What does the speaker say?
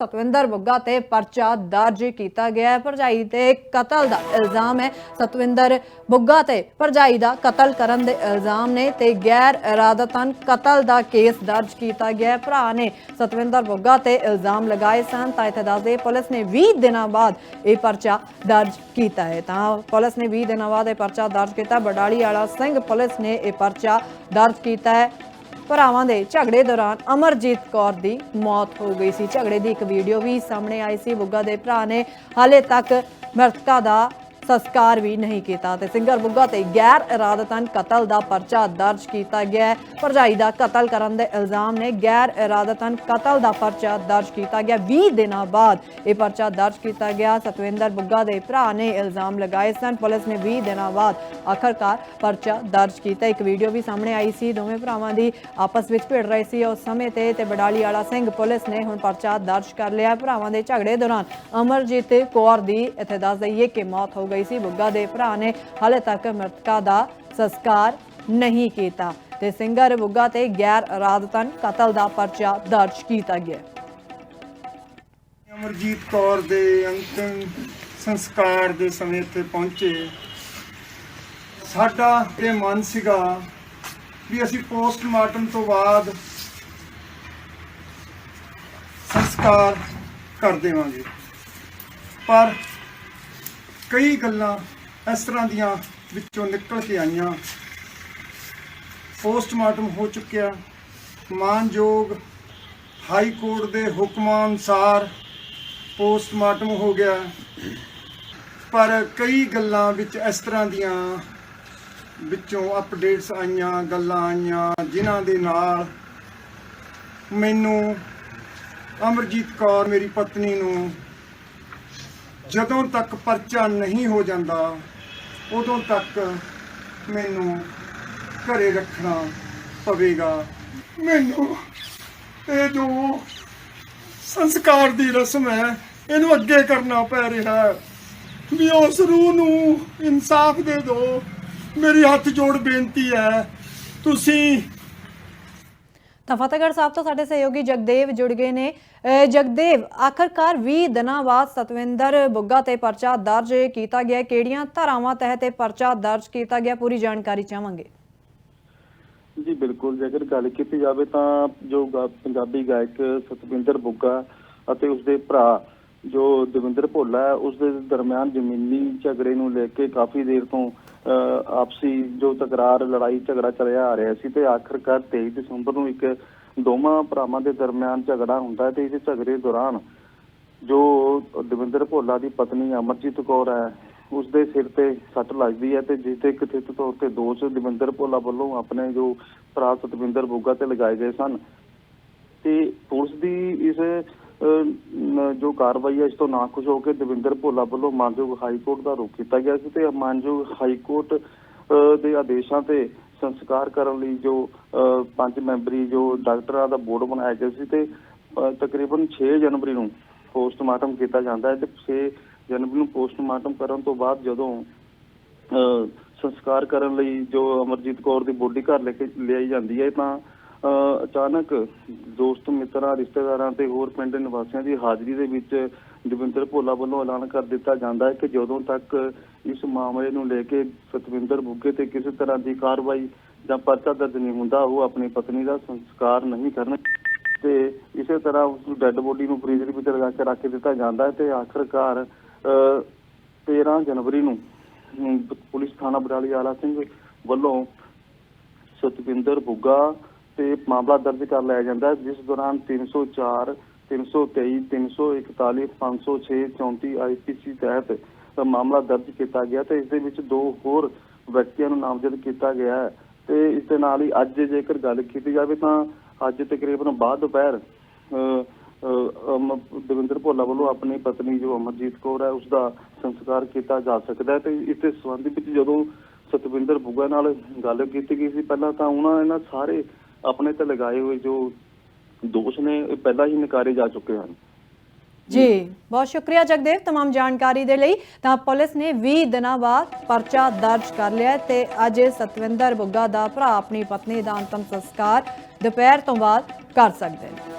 ਸਤਵਿੰਦਰ ਬੁੱਗਾ ਤੇ ਪਰਚਾ ਦਰਜ ਕੀਤਾ ਗਿਆ ਹੈ। ਭਰਜਾਈ ਤੇ ਕਤਲ ਦਾ ਇਲਜ਼ਾਮ ਹੈ। ਸਤਵਿੰਦਰ ਬੁੱਗਾ ਤੇ ਭਰਜਾਈ ਦਾ ਕਤਲ ਕਰਨ ਦੇ ਇਲਜ਼ਾਮ ਨੇ ਤੇ ਗੈਰ ਇਰਾਦਤਨ ਕਤਲ ਦਾ ਕੇਸ ਦਰਜ ਕੀਤਾ ਗਿਆ ਹੈ। ਭਰਾ ਨੇ ਸਤਵਿੰਦਰ ਬੁੱਗਾ ਤੇ ਇਲਜ਼ਾਮ ਲਗਾਏ ਸਨ। ਤਾਂ ਇੱਥੇ ਦੱਸਦੇ ਪੁਲਿਸ ਨੇ 20 ਦਿਨਾਂ ਬਾਅਦ ਇਹ ਪਰਚਾ ਦਰਜ ਕੀਤਾ ਹੈ। ਤਾਂ ਪੁਲਿਸ ਨੇ 20 ਦਿਨਾਂ ਬਾਅਦ ਇਹ ਪਰਚਾ ਦਰਜ ਕੀਤਾ। ਬਡਾਲੀ ਵਾਲਾ ਸਿੰਘ ਪੁਲਿਸ ਨੇ ਇਹ ਪਰਚਾ ਦਰਜ ਕੀਤਾ ਹੈ। ਭਰਾਵਾਂ ਦੇ ਝਗੜੇ ਦੌਰਾਨ ਅਮਰਜੀਤ ਕੌਰ ਦੀ ਮੌਤ ਹੋ ਗਈ ਸੀ। ਝਗੜੇ ਦੀ ਇੱਕ ਵੀਡੀਓ ਵੀ ਸਾਹਮਣੇ ਆਈ ਸੀ। ਬੁੱਗਾ ਦੇ ਭਰਾ ਨੇ ਹਾਲੇ ਤੱਕ ਮ੍ਰਿਤਕਾ ਦਾ ਸੰਸਕਾਰ ਵੀ ਨਹੀਂ ਕੀਤਾ ਤੇ ਸਿੰਗਰ ਬੁੱਗਾ ਤੇ ਗੈਰ ਇਰਾਦਤਨ ਕਤਲ ਦਾ ਪਰਚਾ ਦਰਜ ਕੀਤਾ ਗਿਆ ਭਰਜਾਈ ਦਾ ਕਤਲ ਕਰਨ ਦੇ ਇਲਜ਼ਾਮ ਨੇ ਗੈਰ ਇਰਾਦਤਨ ਕਤਲ ਦਾ ਪਰਚਾ ਦਰਜ ਕੀਤਾ ਗਿਆ। 20 ਦਿਨਾਂ ਬਾਅਦ ਇਹ ਪਰਚਾ ਦਰਜ ਕੀਤਾ ਗਿਆ। ਸਤਵਿੰਦਰ ਬੁੱਗਾ ਦੇ ਭਰਾ ਨੇ ਇਲਜ਼ਾਮ ਲਗਾਏ ਸਨ। ਪੁਲਿਸ ਨੇ 20 ਦਿਨਾਂ ਬਾਅਦ ਆਖਰਕਾਰ ਪਰਚਾ ਦਰਜ ਕੀਤਾ। ਇੱਕ ਵੀਡੀਓ ਵੀ ਸਾਹਮਣੇ ਆਈ ਸੀ। ਦੋਵੇਂ ਭਰਾਵਾਂ ਦੀ ਆਪਸ ਵਿੱਚ ਭਿੜ ਰਹੀ ਸੀ ਉਸ ਸਮੇਂ ਤੇ ਤੇ ਬਡਾਲੀ ਵਾਲਾ ਸਿੰਘ ਪੁਲਿਸ ਨੇ ਹੁਣ ਪਰਚਾ ਦਰਜ ਕਰ ਲਿਆ। ਭਰਾਵਾਂ ਦੇ ਝਗੜੇ ਦੌਰਾਨ ਅਮਰਜੀਤ ਕੌਰ ਦੀ ਇੱਥੇ ਦੱਸ ਦਈਏ ਕਿ ਮੌਤ ਹੋ ਗਈ ਸੀ। ਬੁੱਗਾ ਦੇ ਭਰਾ ਨੇ ਹਾਲੇ ਤੱਕ ਮ੍ਰਿਤਕਾ ਦਾ ਸੰਸਕਾਰ ਨਹੀਂ ਕੀਤਾ ਤੇ ਸਿੰਗਰ ਬੁੱਗਾ ਤੇ ਗੈਰ ਇਰਾਦਤਨ ਕਤਲ ਦਾ ਪਰਚਾ ਦਰਜ ਕੀਤਾ ਗਿਆ। ਅਮਰਜੀਤ ਕੌਰ ਦੇ ਅੰਤਿਮ ਸੰਸਕਾਰ ਦੇ ਸਮੇਂ ਤੇ ਪਹੁੰਚੇ। ਸਾਡਾ ਇਹ ਮਨ ਸੀਗਾ ਵੀ ਅਸੀਂ ਪੋਸਟਮਾਰਟਮ ਤੋਂ ਬਾਅਦ ਸੰਸਕਾਰ ਕਰ ਦੇਵਾਂਗੇ। ਪਰ ਕਈ ਗੱਲਾਂ ਇਸ ਤਰ੍ਹਾਂ ਦੀਆਂ ਵਿੱਚੋਂ ਨਿਕਲ ਕੇ ਆਈਆਂ। ਪੋਸਟਮਾਰਟਮ ਹੋ ਚੁੱਕਿਆ। ਮਾਨਯੋਗ ਹਾਈ ਕੋਰਟ ਦੇ ਹੁਕਮਾਂ ਅਨੁਸਾਰ ਪੋਸਟਮਾਰਟਮ ਹੋ ਗਿਆ। ਪਰ ਕਈ ਗੱਲਾਂ ਵਿੱਚ ਇਸ ਤਰ੍ਹਾਂ ਦੀਆਂ ਵਿੱਚੋਂ ਅਪਡੇਟਸ ਆਈਆਂ, ਗੱਲਾਂ ਆਈਆਂ, ਜਿਨ੍ਹਾਂ ਦੇ ਨਾਲ ਮੈਨੂੰ ਅਮਰਜੀਤ ਕੌਰ, ਮੇਰੀ ਪਤਨੀ ਨੂੰ ਜਦੋਂ ਤੱਕ ਪਰਚਾ ਨਹੀਂ ਹੋ ਜਾਂਦਾ, ਉਦੋਂ ਤੱਕ ਮੈਨੂੰ ਘਰੇ ਰੱਖਣਾ ਪਵੇਗਾ। ਮੈਨੂੰ ਇਹ ਜੋ ਸੰਸਕਾਰ ਦੀ ਰਸਮ ਹੈ, ਇਹਨੂੰ ਅੱਗੇ ਕਰਨਾ ਪੈ ਰਿਹਾ ਹੈ। ਵੀ ਉਸ ਰੂਹ ਨੂੰ ਇਨਸਾਫ ਦੇ ਦਿਓ। ਮੇਰੀ ਹੱਥ ਜੋੜ ਬੇਨਤੀ ਹੈ, ਤੁਸੀਂ ਤਾਂ ਫਤਿਹਗੜ੍ਹ ਸਾਹਿਬ ਤੋਂ ਸਾਡੇ ਸਹਿਯੋਗੀ ਜਗਦੇਵ ਜੁੜ ਗਏ ਨੇ। ਜਗਦੇਵ, ਆਖਰਕਾਰ 20 ਦਿਨਾਂ ਬਾਅਦ ਸਤਵਿੰਦਰ ਬੁੱਗਾ ਤੇ ਪਰਚਾ ਦਰਜ ਕੀਤਾ ਗਿਆ। ਕਿਹੜੀਆਂ ਧਾਰਾਵਾਂ ਤਹਿਤ ਇਹ ਪਰਚਾ ਦਰਜ ਕੀਤਾ ਗਿਆ? ਪੂਰੀ ਜਾਣਕਾਰੀ ਚਾਹਾਂਗੇ। ਜੀ, ਬਿਲਕੁਲ। ਜੇਕਰ ਗੱਲ ਕੀਤੀ ਜਾਵੇ ਤਾਂ ਜੋ ਪੰਜਾਬੀ ਗਾਇਕ ਸਤਵਿੰਦਰ ਬੁੱਗਾ ਅਤੇ ਉਸਦੇ ਭਰਾ ਜੋ ਦਵਿੰਦਰ ਭੋਲਾ ਹੈ, ਉਸ ਦੇ ਦਰਮਿਆਨ ਜ਼ਮੀਨੀ ਝਗੜੇ ਨੂੰ ਲੈ ਕੇ ਕਾਫੀ ਦੇਰ ਤੋਂ ਆਪਸੀ ਜੋ ਤਕਰਾਰ, ਲੜਾਈ, ਝਗੜਾ ਚੱਲਿਆ ਆ ਰਿਹਾ ਸੀ ਤੇ ਆਖਰਕਾਰ 23 ਦਸੰਬਰ ਨੂੰ ਇੱਕ ਦੋਵਾਂ ਭਰਾਵਾਂ ਦੇ ਦਰਮਿਆਨ ਝਗੜਾ ਹੁੰਦਾ ਹੈ ਤੇ ਇਸ ਝਗੜੇ ਦੌਰਾਨ ਜੋ ਦਵਿੰਦਰ ਭੋਲਾ ਦੀ ਪਤਨੀ ਅਮਰਜੀਤ ਕੌਰ ਹੈ, ਉਸ ਦੇ ਸਿਰ ਤੇ ਸੱਟ ਲੱਗਦੀ ਹੈ ਤੇ ਜਿਸ ਤੇ ਕਥਿਤ ਤੌਰ ਤੇ ਦੋਸ਼ ਦਵਿੰਦਰ ਭੋਲਾ ਵੱਲੋਂ ਆਪਣੇ ਜੋ ਭਰਾ ਸਤਵਿੰਦਰ ਬੁੱਗਾ ਤੇ ਲਗਾਏ ਗਏ ਸਨ। ਤੇ ਪੁਲਿਸ ਦੀ ਇਸ ਜੋ ਕਾਰਵਾਈ ਹੈ ਇਸ ਤੋਂ ਨਾਖੁਸ਼ ਹੋ ਕੇ ਦਵਿੰਦਰ ਭੋਲਾ ਵੱਲੋਂ ਮਾਨਯੋਗ ਹਾਈ ਕੋਰਟ ਦਾ ਰੁਖ ਕੀਤਾ ਗਿਆ ਸੀ ਤੇ ਮਾਨਯੋਗ ਹਾਈ ਕੋਰਟ ਦੇ ਆਦੇਸ਼ਾਂ ਤੇ ਸੰਸਕਾਰ ਕਰਨ ਲਈ ਜੋ ਪੰਜ ਮੈਂਬਰੀ ਜੋ ਡਾਕਟਰਾਂ ਦਾ ਬੋਰਡ ਬਣਾਇਆ ਗਿਆ ਸੀ ਤੇ ਤਕਰੀਬਨ 6 ਜਨਵਰੀ ਨੂੰ ਪੋਸਟਮਾਰਟਮ ਕੀਤਾ ਜਾਂਦਾ ਹੈ ਤੇ 6 ਜਨਵਰੀ ਨੂੰ ਪੋਸਟਮਾਰਟਮ ਕਰਨ ਤੋਂ ਬਾਅਦ ਜਦੋਂ ਅਹ, ਸੰਸਕਾਰ ਕਰਨ ਲਈ ਜੋ ਅਮਰਜੀਤ ਕੌਰ ਦੀ ਬੋਡੀ ਘਰ ਲੈ ਕੇ ਲਿਆਈ ਜਾਂਦੀ ਹੈ ਤਾਂ ਅਚਾਨਕ ਦੋਸਤ ਮਿੱਤਰਾਂ ਰਿਸ਼ਤੇਦਾਰਾਂ ਤੇ ਹੋਰ ਪਿੰਡ ਨਿਵਾਸੀਆਂ ਦੀ ਹਾਜ਼ਰੀ ਦੇ ਵਿੱਚ ਦਵਿੰਦਰ ਭੋਲਾ ਵੱਲੋਂ ਐਲਾਨ ਕਰ ਦਿੱਤਾ ਜਾਂਦਾ ਹੈ ਕਿ ਜਦੋਂ ਤੱਕ ਇਸ ਮਾਮਲੇ ਨੂੰ ਲੈ ਕੇ ਸਤਵਿੰਦਰ ਬੁੱਗੇ ਤੇ ਕਿਸੇ ਤਰ੍ਹਾਂ ਦੀ ਕਾਰਵਾਈ ਜਾਂ ਪਰਚਾ ਦਰਜ ਨਹੀਂ ਹੁੰਦਾ ਉਹ ਆਪਣੀ ਪਤਨੀ ਦਾ ਸੰਸਕਾਰ ਨਹੀਂ ਕਰਨਗੇ ਤੇ ਇਸੇ ਤਰ੍ਹਾਂ ਉਸ ਡੈੱਡ ਬੋਡੀ ਨੂੰ ਫ੍ਰੀਜ਼ਰ ਵਿੱਚ ਲਗਾ ਕੇ ਰੱਖ ਦਿੱਤਾ ਜਾਂਦਾ ਹੈ ਤੇ ਆਖਰਕਾਰ ਅਹ, 13 ਜਨਵਰੀ ਨੂੰ ਪੁਲਿਸ ਥਾਣਾ ਬਰਾਲੀ ਆਲਾ ਸਿੰਘ ਵੱਲੋਂ ਸਤਵਿੰਦਰ ਬੁੱਗਾ ਤੇ ਮਾਮਲਾ ਦਰਜ ਕਰ ਲਿਆ ਜਾਂਦਾ ਹੈ ਜਿਸ ਦੌਰਾਨ 304 323 341 506 34 ਆਈਪੀਸੀ ਤਹਿਤ ਅ, ਮਾਮਲਾ ਦਰਜ ਕੀਤਾ ਗਿਆ ਤੇ ਇਸ ਦੇ ਵਿੱਚ ਦੋ ਹੋਰ ਵਿਅਕਤੀਆਂ ਨੂੰ ਨਾਮਜ਼ਦ ਕੀਤਾ ਗਿਆ ਹੈ। ਤੇ ਇਸ ਦੇ ਨਾਲ ਹੀ ਅੱਜ ਜੇਕਰ ਗੱਲ ਕੀਤੀ ਜਾਵੇ ਤਾਂ ਅੱਜ ਤਕਰੀਬਨ ਬਾਅਦ ਦੁਪਹਿਰ ਦਵਿੰਦਰ ਭੋਲਾ ਵੱਲੋਂ ਆਪਣੀ ਪਤਨੀ ਜੋ ਅਮਰਜੀਤ ਕੌਰ ਹੈ ਉਸ ਦਾ ਸੰਸਕਾਰ ਕੀਤਾ ਜਾ ਸਕਦਾ ਹੈ ਤੇ ਇਸ ਦੇ ਸੰਬੰਧ ਵਿੱਚ ਜਦੋਂ ਸਤਵਿੰਦਰ ਬੁੱਗਾ ਨਾਲ ਗੱਲ ਕੀਤੀ ਗਈ ਸੀ ਪਹਿਲਾਂ ਤਾਂ ਉਹਨਾਂ ਇਹਨਾਂ ਸਾਰੇ ਆਪਣੇ ਤੇ ਲਗਾਏ ਹੋਏ ਜੋ ਦੋਸ਼ ਨੇ ਇਹ ਪਹਿਲਾਂ ਹੀ ਨਕਾਰੇ ਜਾ ਚੁੱਕੇ ਹਨ ਜੀ ਬਹੁਤ ਸ਼ੁਕਰੀਆ ਜਗਦੇਵ तमाम ਜਾਣਕਾਰੀ ਦੇ ਲਈ ਤਾਂ ਪੁਲਿਸ ਨੇ 20 ਦਿਨਾਂ ਬਾਅਦ ਪਰਚਾ ਦਰਜ ਕਰ ਲਿਆ ਹੈ ਤੇ ਅੱਜ ਸਤਵਿੰਦਰ ਬੁੱਗਾ ਦਾ ਭਰਾ ਆਪਣੀ ਪਤਨੀ ਦਾ ਅੰਤਮ ਸੰਸਕਾਰ ਦੁਪਹਿਰ ਤੋਂ ਬਾਅਦ ਕਰ ਸਕਦੇ ਨੇ